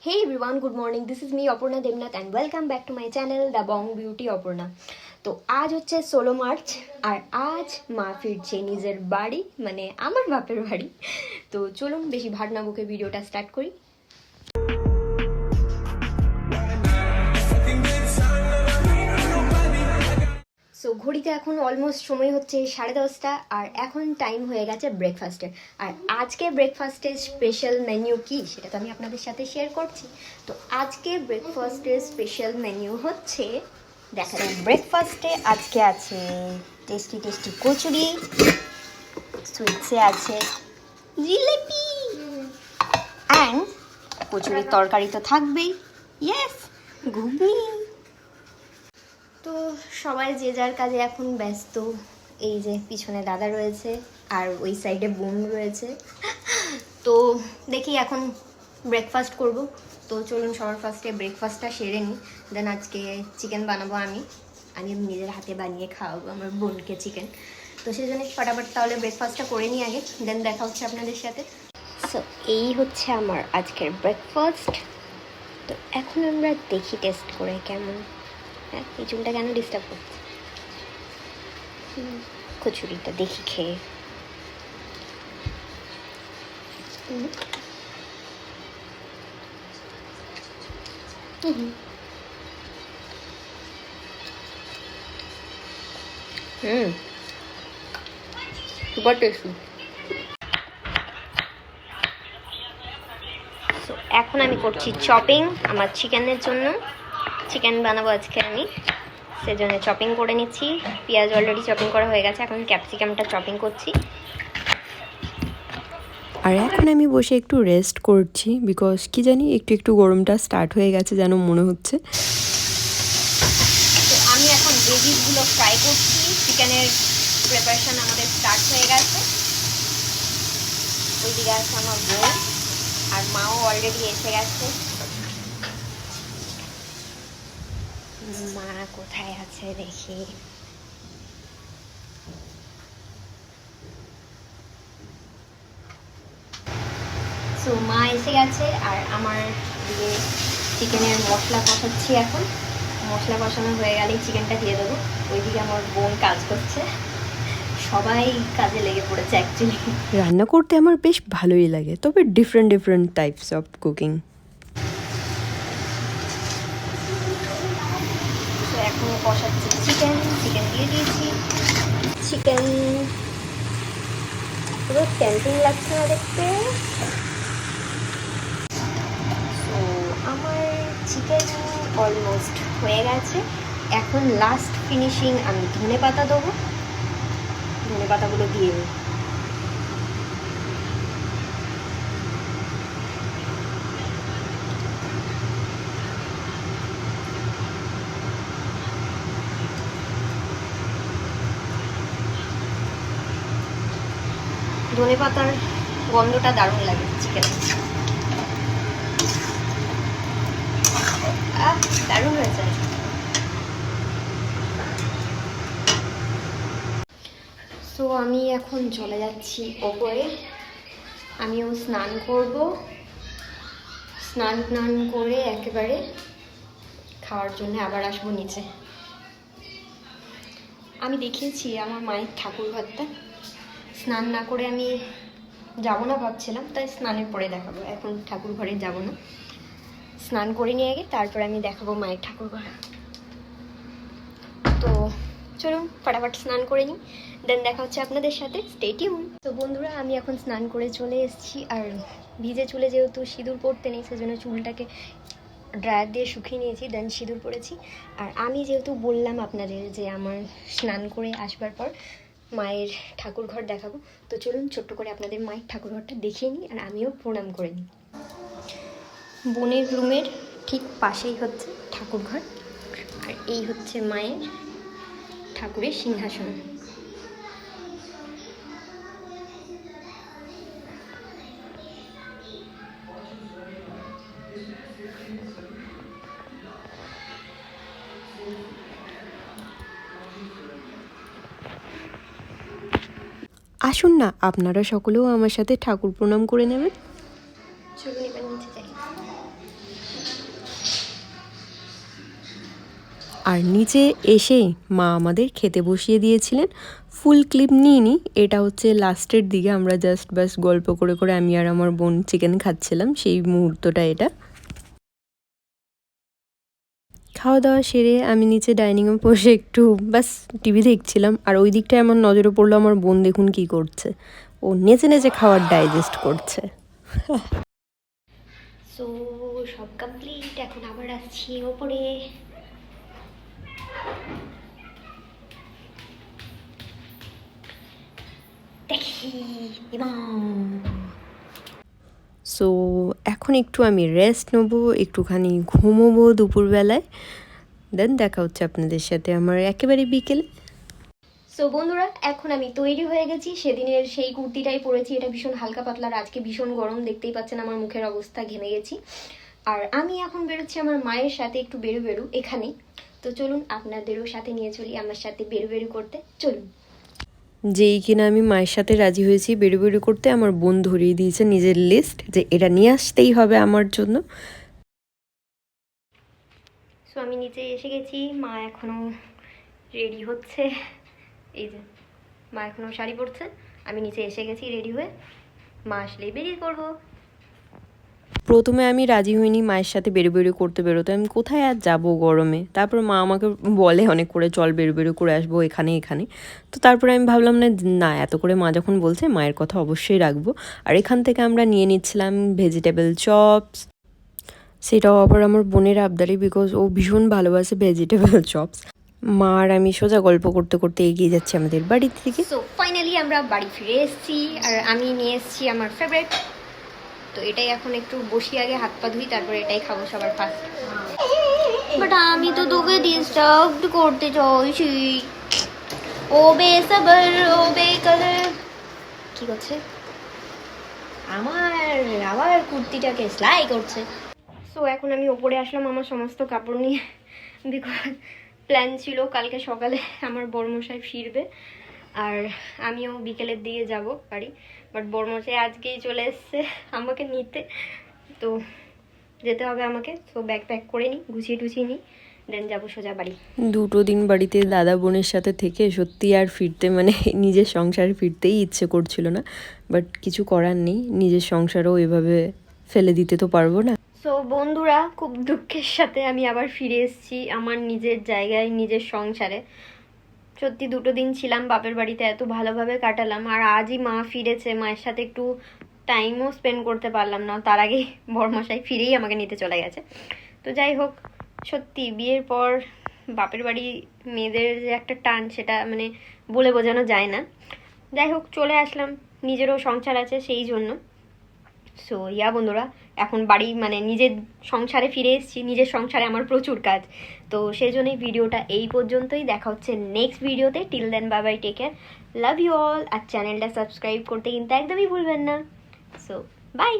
Hey everyone, good morning. This is me Aparna Devnath and welcome back to my channel The Bong Beauty Aparna. তো আজ হচ্ছে ষোলো March আর আজ মা ফিরছে নিজের বাড়ি মানে আমার বাপের বাড়ি তো চলুন বেশি ভাট না বকে ভিডিওটা স্টার্ট করি ঘড়িতে এখন অলমোস্ট সময় হচ্ছে সাড়ে দশটা আর এখন টাইম হয়ে গেছে ব্রেকফাস্টের আর আজকে ব্রেকফাস্টের স্পেশাল মেনু কি সেটা তো আমি আপনাদের সাথে শেয়ার করছি। তো আজকে ব্রেকফাস্টের স্পেশাল মেনু হচ্ছে, দেখা যায় ব্রেকফাস্টে আজকে আছে টেস্টি টেস্টি কচুরি সুইটসে আছে জিলেপি অ্যান্ড কচুরির তরকারি তো থাকবেই। ইয়েস ঘুগনি। সবাই যে যার কাজে এখন ব্যস্ত, এই যে পিছনে দাদা রয়েছে আর ওই সাইডে বোন রয়েছে। তো দেখি এখন ব্রেকফাস্ট করব। তো চলুন সবার ফার্স্টে ব্রেকফাস্টটা সেরে নিই। দেন আজকে চিকেন বানাবো আমি। আমি নিজের হাতে বানিয়ে খাওয়াবো আমার বোনকে চিকেন তো সেই জন্য ফটাফট তাহলে ব্রেকফাস্টটা করে নিই আগে। দেন দেখা হচ্ছে আপনাদের সাথে। সো এই হচ্ছে আমার আজকের ব্রেকফাস্ট তো এখন আমরা দেখি টেস্ট করে কেমন। হ্যাঁ এই চুলটা কেন ডিস্টার্ব করছে? কচুরিটা দেখি খেয়ে। হুম। এখন আমি করছি চপিং আমার চিকেনের জন্য। চিকেন বানাবো আজকে আমি। সেজন্য চপিং করে নিচ্ছি। পেঁয়াজ অলরেডি চপিং করা হয়ে গেছে। এখন ক্যাপসিকামটা চপিং করছি। আর এখন আমি বসে একটু রেস্ট করছি বিকজ কি জানি একটু একটু গরমটা স্টার্ট হয়ে গেছে যেন মনে হচ্ছে। তো আমি এখন ভেজিসগুলো ফ্রাই করছি। চিকেনের প্রিপারেশন আমাদের স্টার্ট হয়ে গেছে। ওইদিকে আছে আমার বোন আর মাও অলরেডি এসে গেছে। মা কোথায় আছে দেখি। সো মা এসে গেছে আর আমার দিকে চিকেনের মশলা কষাচ্ছি এখন। মশলা কষানো হয়ে গেলেই চিকেনটা দিয়ে দেবো। ওইদিকে আমার বোন কাজ করছে। সবাই কাজে লেগে পড়েছে অ্যাকচুয়ালি রান্না করতে আমার বেশ ভালোই লাগে, তবে different different types of cooking তো এখন কষাচ্ছি চিকেন চিকেন দিয়ে দিয়েছি। চিকেন পুরো ক্যান্টিন লাগছে না দেখতে। তো আমার চিকেন অলমোস্ট হয়ে গেছে। এখন লাস্ট ফিনিশিং আমি ধনে পাতা দেবো। ধনে পাতাগুলো দিয়ে দিই ধনে পাতার গন্ধটা দারুণ লাগে চিকেনে দারুণ হয়েছে। সো আমি এখন চলে যাচ্ছি ওপরে। আমিও স্নান করব। স্নান টান করে একেবারে খাওয়ার জন্য আবার আসব নিচে। আমি দেখিয়েছি আমার মায়ের ঠাকুর ঘরটা। স্নান না করে আমি যাব না ভাবছিলাম, তাই স্নানের পরে দেখাবো। এখন ঠাকুর ঘরে যাব না। স্নান করে নিয়ে আগে, তারপর আমি দেখাবো মায়ের ঠাকুর ঘর। তো চলুন, ফটাফট স্নান করে নিই। দেন দেখা হচ্ছে আপনাদের সাথে। স্টেটিউন তো বন্ধুরা, আমি এখন স্নান করে চলে এসেছি, আর ভিজে চুলে যেহেতু সিঁদুর পরতে নেই, সেজন্য চুলটাকে ড্রায়ার দিয়ে শুকিয়ে নিয়েছি দেন সিঁদুর পরেছি আর আমি যেহেতু বললাম আপনাদের যে আমার স্নান করে আসবার পর মায়ের ঠাকুর ঘর দেখাবো। তো চলুন ছোট্ট করে আপনাদের মায়ের ঠাকুর ঘরটা দেখিয়ে নিই আর আমিও প্রণাম করে নিই। বোনের রুমের ঠিক পাশেই হচ্ছে ঠাকুর ঘর আর এই হচ্ছে মায়ের ঠাকুরের সিংহাসন। আসুন না, আপনারা সকলেও আমার সাথে ঠাকুর প্রণাম করে নেবেন। আর নিচে এসে মা আমাদের খেতে বসিয়ে দিয়েছিলেন। ফুল ক্লিপ নিইনি এটা হচ্ছে লাস্টের দিকে, আমরা জাস্ট ব্যাস গল্প করে করে আমি আর আমার বোন চিকেন খাচ্ছিলাম, সেই মুহূর্তটা এটা। খাওয়া দাওয়া সেরে আমি নিচে ডাইনিং ডাইনিংয়ে বসে একটু বাস টিভি দেখছিলাম। আর ওই দিকটায় আমার নজরে পড়ল আমার বোন দেখুন কি করছে। ও নেচে নেচে খাওয়ার ডাইজেস্ট করছে। সো সব কমপ্লিট এখন আবার আসছি ওপরে। দেখি সো এখন একটু আমি রেস্ট নেব, একটুখানি ঘুমোবো দুপুরবেলায় দেন দেখা হচ্ছে আপনাদের সাথে আমার একেবারে বিকেলে। সো বন্ধুরা, এখন আমি তৈরি হয়ে গেছি, সেদিনের সেই কুর্তিটাই পরেছি, এটা ভীষণ হালকা পাতলা আজকে ভীষণ গরম, দেখতেই পাচ্ছেন আমার মুখের অবস্থা, ঘেমে গেছি। আর আমি এখন বেরোচ্ছি আমার মায়ের সাথে একটু বেরু বেরু, এখানেই। তো চলুন আপনাদেরও সাথে নিয়ে চলি, আমার সাথে বেরু বেরু করতে, চলুন। যেই কিনা আমি মায়ের সাথে রাজি হয়েছি বেরো বেরো করতে আমার বোন ধরিয়ে দিয়েছে নিজের লিস্ট যে এটা নিয়ে আসতেই হবে আমার জন্য। সো আমি নিচে এসে গেছি, মা এখনও রেডি হচ্ছে। এই যে, মা এখনও শাড়ি পরছে। আমি নিচে এসে গেছি রেডি হয়ে। মা আসলেই বেরিয়ে পড়ব। প্রথমে আমি রাজি হইনি মায়ের সাথে বেরু বেরো করতে বেরোতে। আমি কোথায় আর যাব গরমে? তারপর মা আমাকে বলে অনেক করে, চল বেরু বেরো করে আসব এখানে এখানে তো তারপরে আমি ভাবলাম, না না, এত করে মা যখন বলছে, মায়ের কথা অবশ্যই রাখব। আর এখান থেকে আমরা নিয়ে নিচ্ছিলাম ভেজিটেবল চপস সেটাও আবার আমার বোনের আবদারি বিকজ ও ভীষণ ভালোবাসে ভেজিটেবল চপস মা আর আমি সোজা গল্প করতে করতে এগিয়ে যাচ্ছি আমাদের বাড়ি থেকে সো ফাইনালি আমরা বাড়ি ফিরে এসেছি। আর আমি নিয়ে এসেছি আমার ফেভারিট তো এটাই এখন একটু বসি আগে হাত পা ধুই তারপরে এটাই খাব সবার ফার্স্ট বাট আমি তো তোকে ডিস্টার্ব করতে চাইছি। ও বেসবর ও বেকলার কি করছে? আমার আবার কুর্তিটাকে সেলাই করছে। সো এখন আমি ওপরে আসলাম আমার সমস্ত কাপড় নিয়ে। বিকজ প্ল্যান ছিল কালকে সকালে আমার বর্মশাই ফিরবে। আর আমিও বিকেলের দিকে যাব বাড়ি। বাট বর্মশাই আজকেই চলে এসছে আমাকে নিতে। তো যেতে হবে আমাকে। তো ব্যাগ প্যাক করে নিই গুছিয়ে টুছিয়ে নিই দেন যাব সোজা বাড়ি। দুটো দিন বাড়িতে দাদা বোনের সাথে থেকে সত্যি আর ফিরতে মানে নিজের সংসারে ফিরতেই ইচ্ছে করছিল না বাট কিছু করার নেই। নিজের সংসারও এভাবে ফেলে দিতে তো পারব না। সো বন্ধুরা খুব দুঃখের সাথে আমি আবার ফিরে এসেছি আমার নিজের জায়গায় নিজের সংসারে। সত্যি দুটো দিন ছিলাম বাপের বাড়িতে, এত ভালোভাবে কাটালাম। আর আজই মা ফিরেছে, মায়ের সাথে একটু টাইমও স্পেন্ড করতে পারলাম না। তার আগেই বরমশাই ফিরেই আমাকে নিতে চলে গেছে। তো যাই হোক, সত্যি বিয়ের পর বাপের বাড়ি মেয়েদের যে একটা টান, সেটা মানে বলে বোঝানো যায় না। যাই হোক, চলে আসলাম। নিজেরও সংসার আছে সেই জন্য। সো ইয়া বন্ধুরা, এখন বাড়ি মানে নিজের সংসারে ফিরে এসেছি, নিজের সংসারে আমার প্রচুর কাজ। তো সেই জন্যই ভিডিওটা এই পর্যন্তই, দেখা হচ্ছে নেক্সট ভিডিওতে। Till then Babai take care love you all আর চ্যানেলটা সাবস্ক্রাইব করতে কিন্তু একদমই ভুলবেন না। So by